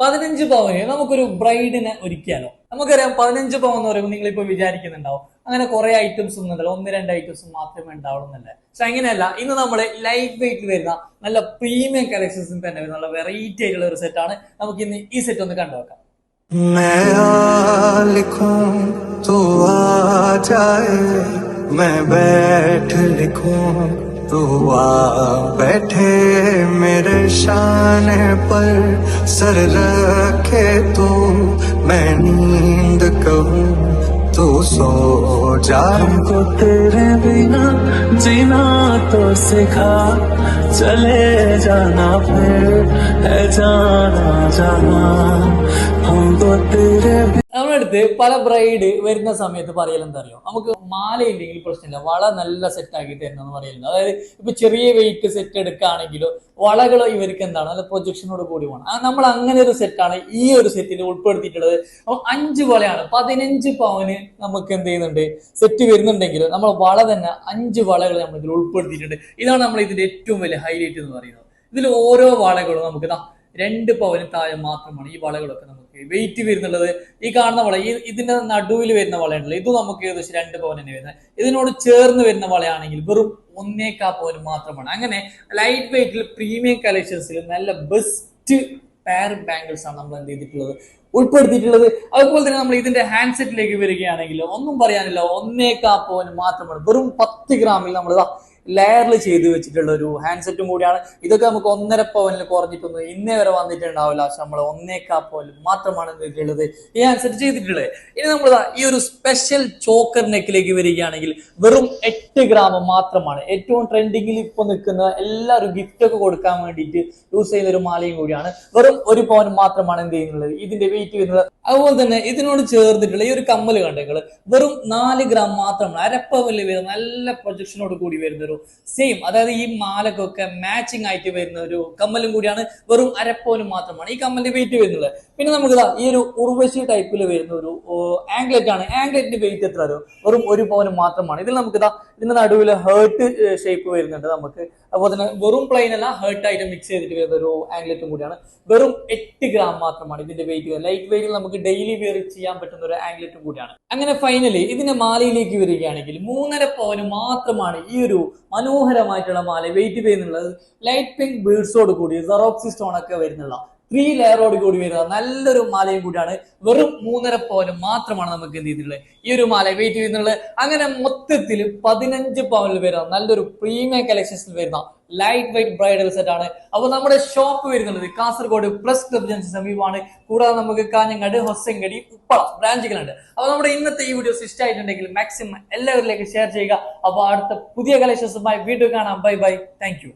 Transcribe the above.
പതിനഞ്ച് പവന് നമുക്കൊരു ബ്രൈഡിനെ ഒരുക്കിയാലോ നമുക്കറിയാം പതിനഞ്ച് പവൻ എന്ന് പറയുമ്പോൾ നിങ്ങളിപ്പോ വിചാരിക്കുന്നുണ്ടാവും അങ്ങനെ കുറെ ഐറ്റംസ് ഒന്നുമല്ല ഒന്ന് രണ്ട് ഐറ്റംസ് മാത്രമേ ഉണ്ടാവുള്ളൂന്നല്ലേ പക്ഷെ അങ്ങനെയല്ല ഇന്ന് നമ്മൾ ലൈറ്റ് വെയിറ്റ് വരുന്ന നല്ല പ്രീമിയം കളക്ഷൻസിൽ തന്നെ വരുന്ന നല്ല വെറൈറ്റി ആയിട്ടുള്ള ഒരു സെറ്റാണ് നമുക്ക് ഇന്ന് ഈ സെറ്റ് ഒന്ന് കണ്ടുവെക്കാം मैं आ लिखूं तो आ जाए मैं बैठ लिखूं तो आ बैठे मेरे शान पर, सर रखे तू, मैं नींद कहूँ, तू तो सो जा। हमको तेरे बिना जीना तो सिखा, चले जाना फिर, है जाना जाना हमको तो तेरे അടുത്ത് പല ബ്രൈഡ് വരുന്ന സമയത്ത് പറയൽ എന്താ അറിയോ നമുക്ക് മാല ഇല്ലെങ്കിൽ പ്രശ്നമില്ല. വള നല്ല സെറ്റ് ആക്കി തരണം പറയലുണ്ട്. അതായത് ഇപ്പൊ ചെറിയ വെയിറ്റ് സെറ്റ് എടുക്കുകയാണെങ്കിലോ വളകൾ ഇവർക്ക് എന്താണ്? നല്ല പ്രൊജക്ഷനോട് കൂടി വേണം നമ്മൾ അങ്ങനെ ഒരു സെറ്റാണ് ഈ ഒരു സെറ്റിൽ ഉൾപ്പെടുത്തിയിട്ടുള്ളത്. അപ്പൊ അഞ്ച് വളയാണ്. പതിനഞ്ച് പവന് നമുക്ക് എന്ത് ചെയ്യുന്നുണ്ട്? സെറ്റ് വരുന്നുണ്ടെങ്കിൽ നമ്മൾ വള തന്നെ അഞ്ച് വളകൾ നമ്മൾ ഇതിൽ ഉൾപ്പെടുത്തിയിട്ടുണ്ട്. ഇതാണ് നമ്മൾ ഇതിന്റെ ഏറ്റവും വലിയ ഹൈലൈറ്റ് എന്ന് പറയുന്നത്. ഇതിൽ ഓരോ വളകളും നമുക്ക് രണ്ട് പവന് താഴെ മാത്രമാണ് ഈ വളകളൊക്കെ നമുക്ക് വെയിറ്റ് വരുന്നുള്ളത്. ഈ കാണുന്ന വള ഈ ഇതിന്റെ നടുവിൽ വരുന്ന വളയുണ്ടല്ലോ ഇത് നമുക്ക് ഏകദേശം രണ്ട് പവൻ തന്നെ വരുന്നത്. ഇതിനോട് ചേർന്ന് വരുന്ന വളയാണെങ്കിൽ വെറും ഒന്നേക്കാ പവൻ മാത്രമാണ്. അങ്ങനെ ലൈറ്റ് വെയിറ്റിൽ പ്രീമിയം കളക്ഷൻസിൽ നല്ല ബെസ്റ്റ് പെയർ ബാംഗിൾസ് ആണ് നമ്മൾ എന്ത് ചെയ്തിട്ടുള്ളത്? ഉൾപ്പെടുത്തിയിട്ടുള്ളത്. അതുപോലെ തന്നെ നമ്മൾ ഇതിന്റെ ഹാൻഡ് സെറ്റിലേക്ക് വരികയാണെങ്കിൽ ഒന്നും പറയാനില്ല ഒന്നേക്കാ പവൻ മാത്രമാണ്. വെറും പത്ത് ഗ്രാമിൽ നമ്മൾ ലെയറിൽ ചെയ്ത് വെച്ചിട്ടുള്ള ഒരു ഹാൻഡ് സെറ്റും കൂടിയാണ്. ഇതൊക്കെ നമുക്ക് ഒന്നര പവനിൽ കുറഞ്ഞിട്ടൊന്നും ഇന്നേ വരെ വന്നിട്ടുണ്ടാവില്ല. പക്ഷെ നമ്മൾ ഒന്നേക്കാ പവനിൽ മാത്രമാണ് ഇതിലുള്ളത് ഈ ഹാൻഡ് സെറ്റ് ചെയ്തിട്ടുള്ളത്. ഇനി നമ്മൾ ഈ ഒരു സ്പെഷ്യൽ ചോക്കർ നെക്കിലേക്ക് വരികയാണെങ്കിൽ വെറും എട്ട് ഗ്രാം മാത്രമാണ്. ഏറ്റവും ട്രെൻഡിങ്ങിൽ ഇപ്പൊ നിൽക്കുന്ന എല്ലാവരും ഗിഫ്റ്റ് ഒക്കെ കൊടുക്കാൻ വേണ്ടിയിട്ട് യൂസ് ചെയ്യുന്ന ഒരു മാലയും കൂടിയാണ്. വെറും ഒരു പവൻ മാത്രമാണ് എന്ത് ചെയ്യുന്നത്? ഇതിന്റെ വെയിറ്റ് വരുന്നത് അതുപോലെ തന്നെ ഇതിനോട് ചേർന്നിട്ടുള്ള ഈ ഒരു കമ്മൽ കണ്ടെങ്കിൽ വെറും നാല് ഗ്രാം മാത്രമാണ്. അരപ്പവൽ വരുന്ന നല്ല പ്രൊജക്ഷനോട് കൂടി വരുന്ന ഒരു സെയിം അതായത് ഈ മാലക്കൊക്കെ മാച്ചിങ് ആയിട്ട് വരുന്ന ഒരു കമ്മലും കൂടിയാണ്. വെറും അരപ്പവന് മാത്രമാണ് ഈ കമ്മലിന്റെ വെയിറ്റ് വരുന്നത്. പിന്നെ നമുക്ക് ഈ ഒരു ഉർവശി ടൈപ്പിൽ വരുന്ന ഒരു ആംഗ്ലറ്റ് ആണ്. ആംഗ്ലറ്റിന്റെ വെയിറ്റ് എത്ര വരും വെറും ഒരു പവന് മാത്രമാണ്. ഇതിൽ നമുക്ക് ഇതാ ഇതിന്റെ നടുവിൽ ഹേർട്ട് ഷേപ്പ് വരുന്നുണ്ട് നമുക്ക്. അതുപോലെ തന്നെ വെറും പ്ലെയിൻ അല്ല ഹേർട്ട് ആയിട്ട് മിക്സ് ചെയ്തിട്ട് വരുന്ന ഒരു ആംഗ്ലറ്റും കൂടിയാണ്. വെറും എട്ട് ഗ്രാം മാത്രമാണ് ഇതിന്റെ വെയിറ്റ് ലൈറ്റ് വെയിറ്റിൽ നമുക്ക് ഡെയിലി വെയർ ചെയ്യാൻ പറ്റുന്ന ഒരു ആംഗ്ലറ്റും കൂടിയാണ്. അങ്ങനെ ഫൈനലി ഇതിന്റെ മാലയിലേക്ക് വരികയാണെങ്കിൽ മൂന്നര പവന് മാത്രമാണ് ഈ ഒരു മനോഹരമായിട്ടുള്ള മാല വെയിറ്റ് ചെയ്യുന്നുള്ളത് ലൈറ്റ് പിങ്ക് ബീഡ്സോട് കൂടി സെറോക്സി സ്റ്റോൺ ഒക്കെ വരുന്നുള്ള ത്രീ ലെയറോട് കൂടി വരുന്ന നല്ലൊരു മാലയും കൂടിയാണ്. വെറും മൂന്നര പവന് മാത്രമാണ് നമുക്ക് എന്ത് ചെയ്തിട്ടുള്ളത്? ഈ ഒരു മാല വെയിറ്റ് ചെയ്യുന്നുള്ളത് അങ്ങനെ മൊത്തത്തിൽ പതിനഞ്ച് പവനിൽ വരുന്ന നല്ലൊരു പ്രീമിയം കളക്ഷൻസിൽ വരുന്ന ലൈറ്റ് വെയിറ്റ് ബ്രൈഡൽ സെറ്റ് ആണ്. അപ്പോൾ നമ്മുടെ ഷോപ്പ് വരുന്നുള്ളത് കാസർഗോഡ് പ്ലസ് ക്ലബ് ജംഗ്ഷൻ സമീപമാണ്. കൂടാതെ നമുക്ക് കാഞ്ഞങ്ങാട് ഹൊസങ്കടി ഉപ്പള ബ്രാഞ്ചുകളുണ്ട് അപ്പോൾ നമ്മുടെ ഇന്നത്തെ ഈ വീഡിയോസ് ഇഷ്ടമായിട്ടുണ്ടെങ്കിൽ മാക്സിമം എല്ലാവരിലേക്ക് ഷെയർ ചെയ്യുക. അപ്പോൾ അടുത്ത പുതിയ കളക്ഷൻസുമായി വീണ്ടും കാണാം. Bye bye thank